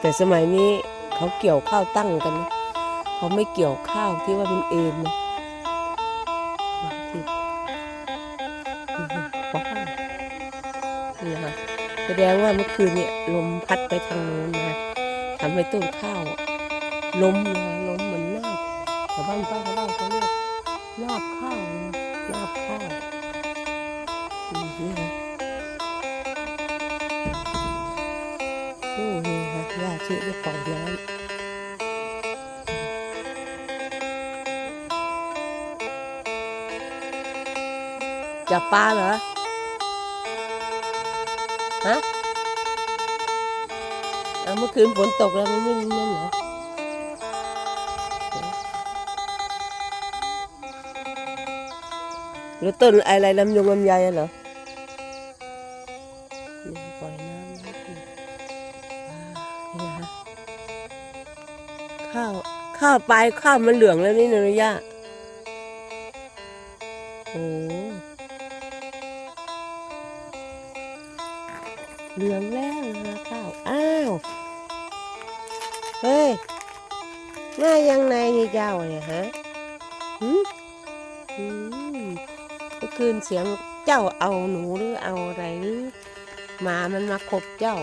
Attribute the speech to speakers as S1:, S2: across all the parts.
S1: แต่สมัยนี้เขาเกี่ยวข้าวตั้งกันนะเขาไม่เกี่ยวข้าวที่ว่ามันเอ็นนะที่ว้าวนี่นะแสดงว่าเมื่อคืนเนี่ยลมพัดไปทางโน้นนะทำให้ต้นข้าวล้มนะล้มเหมือนนาบชาวบ้านป้าชาวบ้านเขาเรียกนาบข้าวนาบข้าวนี่นะ อ้นี่ค่ะย่าชีได้ปล่อยน้ำจับปลาเหรอ ฮะเอาเมื่อคืนฝนตกแล้วมันไม่นั่นเหรอหรือต้นอะไรลำยงลำไยอะเหรอ นี่นะคะข้าวข้าวปลายข้าวมันเหลืองแล้วนี่นะย่าโอ้เหลืองแล้วนะข้าวอ้าวเฮ้ยง่ายยังไงนี่เจ้าเนี่ยฮะหืมหืมเมื่อคืนเสียงเจ้าเอาหนูหรือเอาอะไรหรือหมามันมาขบเจ้า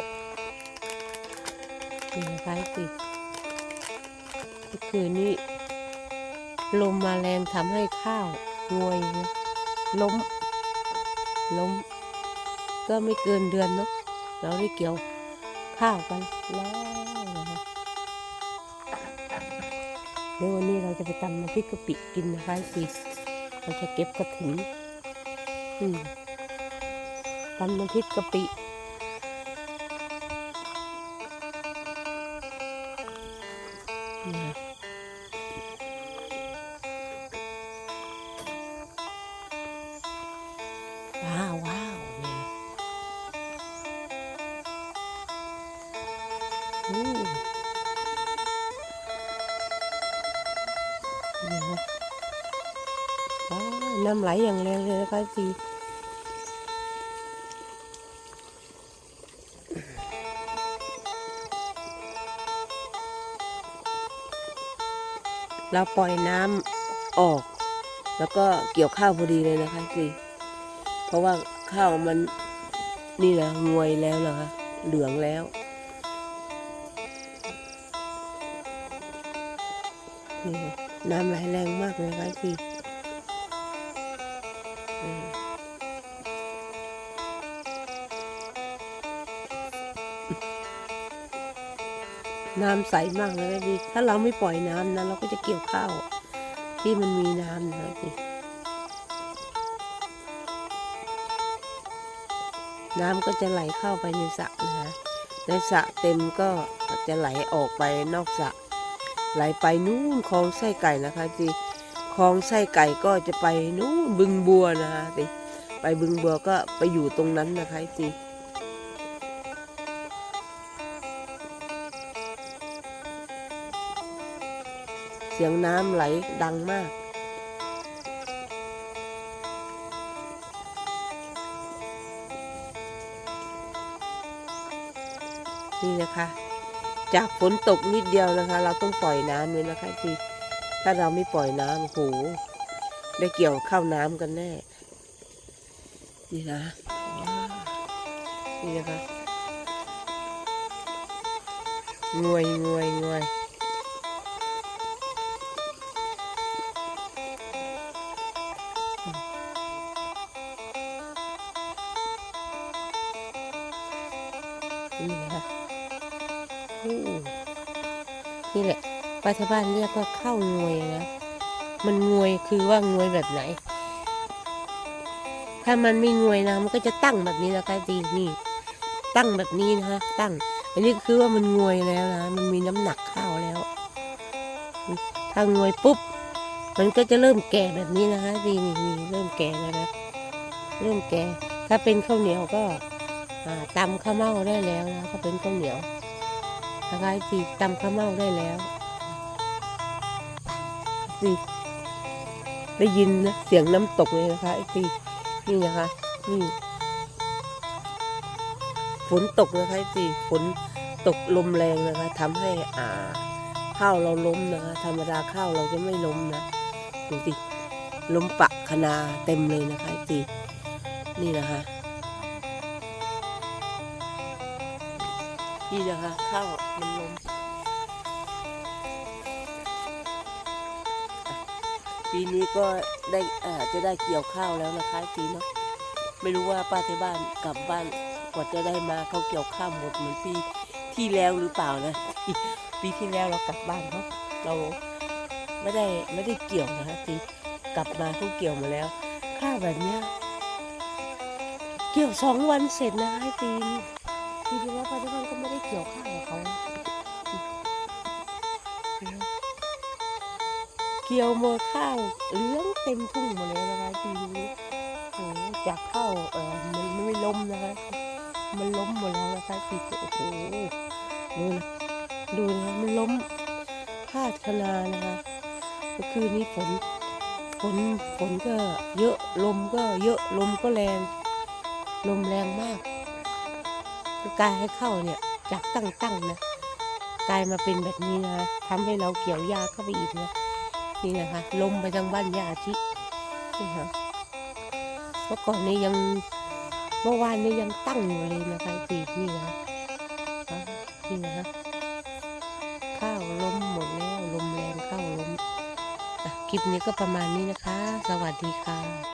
S1: นี่นะคะสิเมื่อคืนนี้ ลมมาแรงทำให้ข้าวงวยนะล้ม ล้ม ก็ไม่เกินเดือนเนาะเราได้เกี่ยวข้าวกันแล้วนะคะเดี๋ยววันนี้เราจะไปตำน้ำพริกกะปิกินนะคะสิเราจะเก็บกระถิ่นอืมตำน้ำพริกกะปิ เนี่ยว้าวว้าวเนี่ยอื เราปล่อยน้ำออก แล้วก็เกี่ยวข้าวพอดีเลยนะคะสิเพราะว่าข้าวมันนี่นะงวยแล้วนะคะเหลืองแล้วนี่น้ำไหลแรงมากเลยนะคะสิ น้ำใสมากเลยนะพี่ถ้าเราไม่ปล่อยน้ำนะเราก็จะเกี่ยวข้าวที่มันมีน้ำนะสิน้ำก็จะไหลเข้าไปในสระนะคะในสระเต็มก็จะไหลออกไปนอกสระไหลไปนู่นคลองไส้ไก่นะคะสิคลองไส้ไก่ก็จะไปนู่นบึงบัวนะคะสิไปบึงบัวก็ไปอยู่ตรงนั้นนะคะสิ เสียงน้ำไหลดังมาก นี่นะคะ จากฝนตกนิดเดียวนะคะ เราต้องปล่อยน้ำเลยนะคะทีถ้าเราไม่ปล่อยน้ำโหได้เกี่ยวข้าวน้ำกันแน่ นี่นะนี่นะคะงวยงวยงวย นี่นะคะอืมนี่แหละป้าชาวบ้านเรียกว่าข้าวงวยนะ มันงวยคือว่างวยแบบไหน ถ้ามันไม่งวยนะ มันก็จะตั้งแบบนี้นะคะดีนี่ ตั้งแบบนี้นะคะตั้ง อันนี้คือว่ามันงวยแล้วนะ มันมีน้ำหนักข้าวแล้ว ถ้างวยปุ๊บ มันก็จะเริ่มแก่แบบนี้นะคะดีนี่นี่เริ่มแก่แล้วนะ เริ่มแก่ ถ้าเป็นข้าวเหนียวก็ ตำข้าวเม่าได้แล้วนะถ้าเป็นข้าวเหนียวนะคะดีตำข้าวเม่าได้แล้วดีได้ยินนะเสียงน้ำตกเลยนะคะไอ้ตีนี่นะคะนี่ฝนตกนะคะสิฝนตกลมแรงนะคะทำให้อ่า ข้าวเราล้มนะคะ ธรรมดาข้าวเราจะไม่ล้มนะดูสิล้มปะคณาเต็มเลยนะคะสินี่นะคะ นี่นะคะข้าวมันลมปีนี้ก็ได้อ่าจะได้เกี่ยวข้าวแล้วนะคะปีเนาะไม่รู้ว่าป้าที่บ้านกลับบ้านกว่าจะได้มาเขาเกี่ยวข้ามหมดเหมือนปีที่แล้วหรือเปล่านะ ปีที่แล้วเรากลับบ้านเขาเราไม่ได้ไม่ได้เกี่ยวนะคะปีกลับมาเขาเกี่ยวมาแล้วข้าวแบบเนี้ยเกี่ยวสองวันเสร็จนะคะไอ้ปีน ปีที่แล้วป้าที่บ้านก็ไม่ได้เกี่ยวข้าวกับเขาเกี่ยวหมดข้าวเลื้องเต็มทุ่งหมดเลยนะคะปีนี้โอ้โหจากข้าวเออมันไม่ล้มนะคะมันล้มหมดแล้วนะคะสีโอ้โหดูนะดูนะมันล้มพาดคณานะคะเมื่อคืนนี้ฝนฝนฝนก็เยอะลมก็เยอะลมก็แรง ลมแรงมาก ก็กลายให้เข้าเนี่ยจากตั้งตั้งๆนะกลายมาเป็นแบบนี้นะคะทำให้เราเกี่ยวยาเข้าไปอีกนะนี่นะคะลมไปทางบ้านยาชินี่ค่ะเมื่อก่อนนี้ยังเมื่อวานนี้ยังตั้งอยู่เลยนะคะปีนี่นะอะนี่นะคะข้าวล้มหมดแล้วลมแรงข้าวล้มคลิปนี้ก็ประมาณนี้นะคะ สวัสดีค่ะ